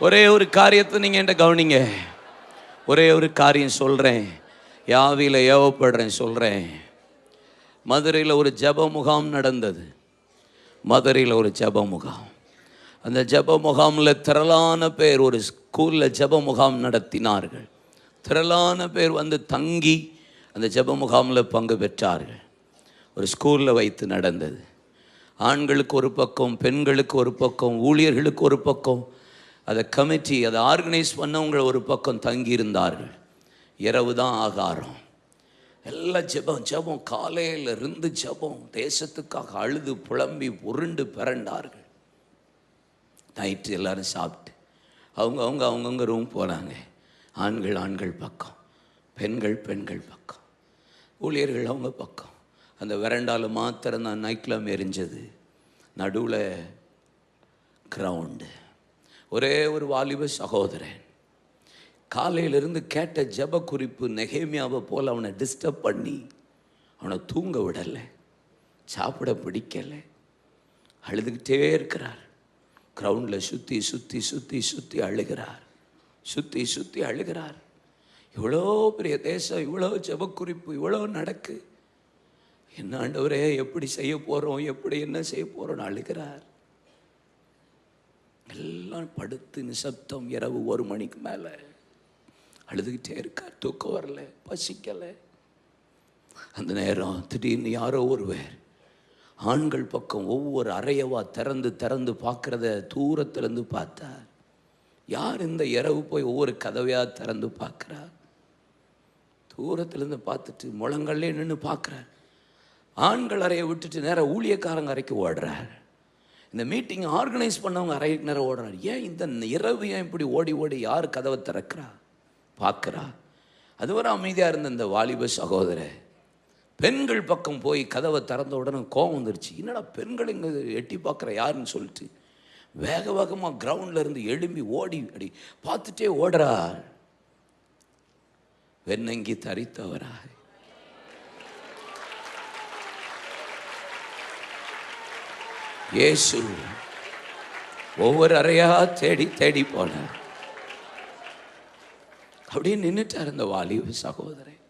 ஒரே ஒரு காரியத்தை நீங்கள் என்கிட்ட கவனிங்க. ஒரே ஒரு காரியம் சொல்கிறேன் யாவியில் ஏவப்படுறேன் சொல்கிறேன் மதுரையில் ஒரு ஜெப முகாம் நடந்தது. மதுரையில் ஒரு ஜெப முகாம். அந்த ஜெப முகாமில் திரளான பேர் ஒரு ஸ்கூலில் ஜெப முகாம் நடத்தினார்கள். திரளான பேர் வந்து தங்கி அந்த ஜெப முகாமில் பங்கு பெற்றார்கள். ஒரு ஸ்கூலில் வைத்து நடந்தது. ஆண்களுக்கு ஒரு பக்கம் பெண்களுக்கு ஒரு பக்கம் ஊழியர்களுக்கு ஒரு பக்கம் அதை கமிட்டி அதை ஆர்கனைஸ் பண்ணவங்க ஒரு பக்கம் தங்கியிருந்தார்கள். இரவு தான் ஆகாரம் எல்லாம் ஜெபம் ஜெபம் காலையில் இருந்து ஜெபம் தேசத்துக்காக அழுது புலம்பி உருண்டு பிறண்டார்கள் நைட்டு எல்லாரும் சாப்பிட்டு அவங்க அவங்க அவங்கவுங்க ரூம் போகிறாங்க ஆண்கள் ஆண்கள் பக்கம் பெண்கள் பெண்கள் பக்கம் ஊழியர்கள் அவங்க பக்கம். அந்த வெரண்டாவில் மாத்திரம் தான் நைட்லாம் எரிஞ்சது. நடுவில் கிரவுண்டு ஒரே ஒரு வாலிப சகோதரன். காலையிலிருந்து கேட்ட ஜப குறிப்பு நெகேமியாவை போல் அவனை டிஸ்டர்ப் பண்ணி அவனை தூங்க விடலை சாப்பிட பிடிக்கலை அழுதுகிட்டே இருக்கிறார். கிரவுண்டில் சுற்றி சுற்றி சுற்றி சுற்றி அழுகிறார். சுற்றி சுற்றி அழுகிறார். இவ்வளோ பெரிய தேசம் இவ்வளோ ஜெபக்குறிப்பு இவ்வளோ நடக்கு. என்ன ஆண்டவரே எப்படி செய்ய போகிறோம் எப்படி என்ன செய்ய போகிறோம்னு அழுகிறார். எல்லாம் படுத்து நிசப்தம் இரவு ஒரு மணிக்கு மேலே. அழுதுகிட்டே இருக்கார் தூக்கம் வரல பசிக்கலை. அந்த நேரம் திடீர்னு யாரோ ஒருவர் ஆண்கள் பக்கம் ஒவ்வொரு அறையவா திறந்து திறந்து பார்க்குறத தூரத்திலேருந்து பார்த்தார். யார் இந்த இரவு போய் ஒவ்வொரு கதவையாக திறந்து பார்க்குறா தூரத்துலேருந்து பார்த்துட்டு முழங்கல்லே நின்று பார்க்குறார். ஆண்கள் அறையை விட்டுட்டு நேராக ஊழியக்காரங்க அறைக்கு ஓடுறார். இந்த மீட்டிங் ஆர்கனைஸ் பண்ணவங்க அரை நேரம் ஓடுறாரு. ஏன் இந்த இரவு ஏன் இப்படி ஓடி ஓடி யார் கதவை திறக்கிறா? பார்க்குறா? அதுவரை அமைதியாக இருந்த இந்த வாலிப சகோதரர் பெண்கள் பக்கம் போய் கதவை திறந்த உடனே கோவம் வந்துருச்சு. என்னடா பெண்கள் இங்கே எட்டி பார்க்குற யாருன்னு சொல்லிட்டு. வேக வேகமாக கிரவுண்டில் இருந்து எழும்பி ஓடி அடி பார்த்துட்டே ஓடுறார் வெண்ணங்கி தரித்தவராய். இயேசு ஒவ்வொரு அறையா தேடி தேடி போனார். அப்படியே நின்றுட்டார் அந்த வாலிப சகோதரன்.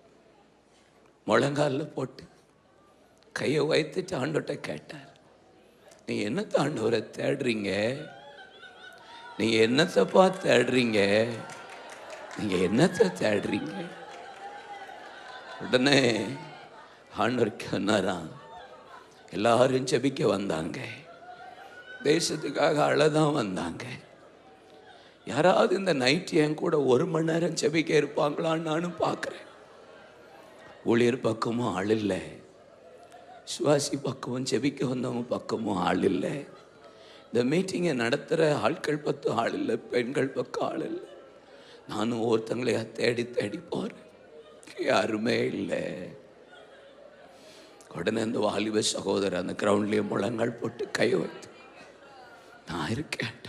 முழங்காலில் போட்டு கையை வைத்துட்டு ஆண்டோட்ட கேட்டார் நீ என்னத்தை ஆண்டவரை தேடுறீங்க? நீங்க என்னத்தப்பா தேடுறீங்க? நீங்க என்னத்தை தேடுறீங்க? உடனே ஆண்டவர் சொன்னாராம் எல்லாரும் ஜெபிக்க வந்தாங்க. தேசத்துக்காக அழதான் வந்தாங்க. யாராவது இந்த நைட் என் கூட ஒரு மணி நேரம் செபிக்க இருப்பாங்களான்னு நானும் பார்க்குறேன். ஊழியர் பக்கமும் ஆள் இல்லை. சுவாசி பக்கமும் செபிக்க வந்தவங்க பக்கமும் ஆள் இல்லை. இந்த மீட்டிங்கை நடத்துகிற ஆட்கள் பக்கம் ஆள் இல்லை பெண்கள் பக்கம் ஆள் இல்லை. நானும் ஒருத்தங்களையா தேடி தேடி போகிறேன் யாருமே இல்லை. உடனே அந்த வாலிப சகோதரர் அந்த கிரவுண்ட்லேயே முழங்கால் போட்டு கை வைத்து நான் இருக்கேன்.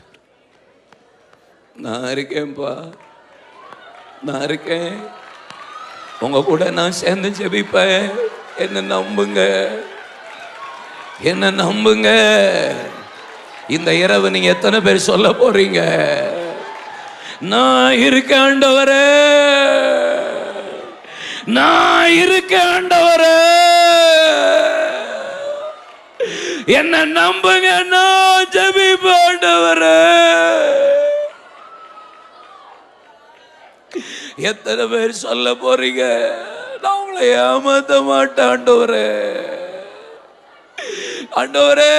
நான் இருக்கேன்ப்பா. நான் இருக்கேன். உங்க கூட நான் சேர்ந்து ஜெபிப்பேன். என்ன நம்புங்க. என்ன நம்புங்க. இந்த இரவு நீங்க எத்தனை பேர் சொல்ல போறீங்க? நான் இருக்க ஆண்டவரே. நான் இருக்க ஆண்டவரே. என்ன நம்புங்க நான் ஜெபிப்பேன் பாண்டவரே எத்தனை பேர் சொல்ல போறீங்க? நான் உங்களை ஏமாத்த மாட்டேன் ஆண்டவரே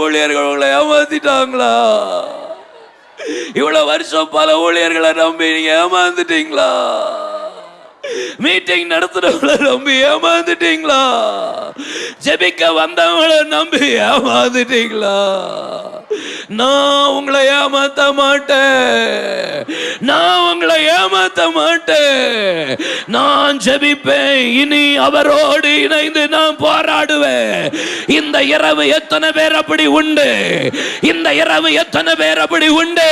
ஊழியர்கள் உங்களை ஏமாத்திட்டாங்களா? இவ்வளவு வருஷம் பல ஊழியர்களை நம்பி நீங்க ஏமாந்துட்டீங்களா? மீட்டிங் நடத்துறவங்கள நம்பி ஏமாந்துட்டீங்களா? ஜெபிக்க வந்தவங்கள நம்பி ஏமாந்துட்டீங்களா? நான் உங்களை ஏமாத்த மாட்டேன். நான் உங்களை ஏமாத்த மாட்டேன் மாட்டேன். நான் ஜெபிப்பேன். இனி அவரோடு இணைந்து நான் போராடுவேன். இந்த இரவு எத்தனை பேர் அப்படி உண்டு? இந்த இரவு எத்தனை பேர் அப்படி உண்டு?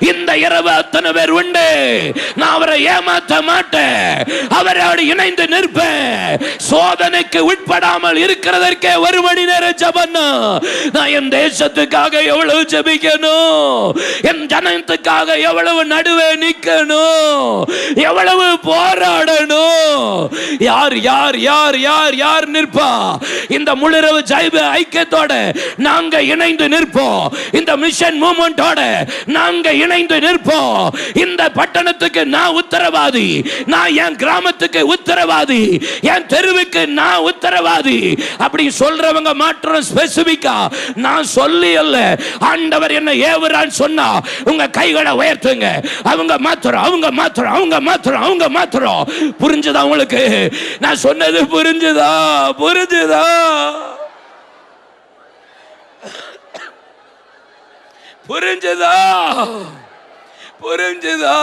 இந்த இரவு அத்தனை பேர் உண்டு? நான் அவரை ஏமாத்த மாட்டேன். அவரோடு இணைந்து நிற்பேன் சோதனைக்கு உட்படாமல் இருக்கிறதற்கே ஒரு மணி நேரம் ஜபன்னா. நான் என் தேசத்துக்காக எவ்வளவு ஜபிக்கணும் என் ஜனத்துக்காக எவ்வளவு நடுவே நிக்கணும் எவ்வளவு போராடணும் யார் யார் யார் யார் யார் நிற்பா? இந்த முழுரவு ஜைப ஐக்கியத்தோட நாங்க இணைந்து நிற்போம். இந்த மிஷன் மூமெண்டோட நாங்க இணைந்து நிற்போம். இந்த பட்டணத்துக்கு நான் உத்தரவாதி நான் என் கிராமத்துக்கு உத்தரவாதி என் தெருவுக்கு நான் உத்தரவாதி. அப்படி சொல்றவங்க மாற்றம் ஸ்பெசிபிக்கா நான் சொல்லி அல்ல. ஆண்டவர் என்ன ஏவுறான்னு சொன்னா உங்க கைகளை உயர்த்துங்க. அவங்க மாத்திரம் அவங்க மாத்திரம் அவங்க மாத்திரம் அவங்க மாத்திரம். உங்களுக்கு? உங்களுக்கு நான் சொன்னது புரிஞ்சுதா? புரிஞ்சுதா? புரிஞ்சுதா? புரிஞ்சுதா?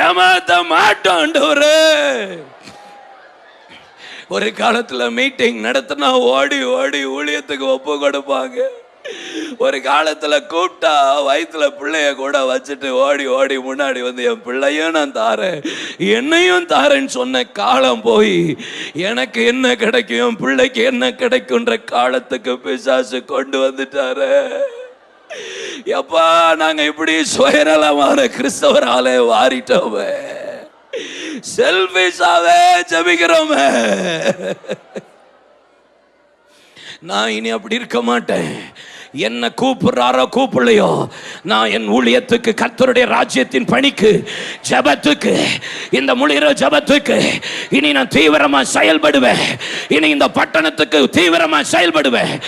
ஏமாத்த மாட்டோண்டவரு. ஒரு காலத்துல மீட்டிங் நடத்தினா ஓடி ஓடி ஊழியத்துக்கு ஒப்பு கொடுப்பாங்க. ஒரு காலத்துல கூப்பிட்டா வயிற்றுல பிள்ளைய கூட வச்சுட்டு ஓடி ஓடி முன்னாடி வந்து என் பிள்ளையும் நான் தாரேன். என்னையும் தாரேன்னு சொன்ன காலம் போய் எனக்கு என்ன கிடைக்கும்? என் பிள்ளைக்கு என்ன கிடைக்குன்ற காலத்துக்கு பிசாசு கொண்டு வந்துட்டாரு. எப்பா நாங்க இப்படி சுயநலமான கிறிஸ்தவராலே வாரிட்டோமே. செல்பிஷாவே ஜபிக்கிறோமே. நான் இனி அப்படி இருக்க மாட்டேன். என்ன கூப்பிடுறாரோ கூப்பிடலையோ. நான் என் ஊழியத்துக்கு கர்த்தருடைய ராஜ்யத்தின் பணிக்கு ஜபத்துக்கு இந்த முழிகிற ஜபத்துக்கு இனி நான் தீவிரமா செயல்படுவேன். இனி இந்த பட்டணத்துக்கு தீவிரமா செயல்படுவேன்.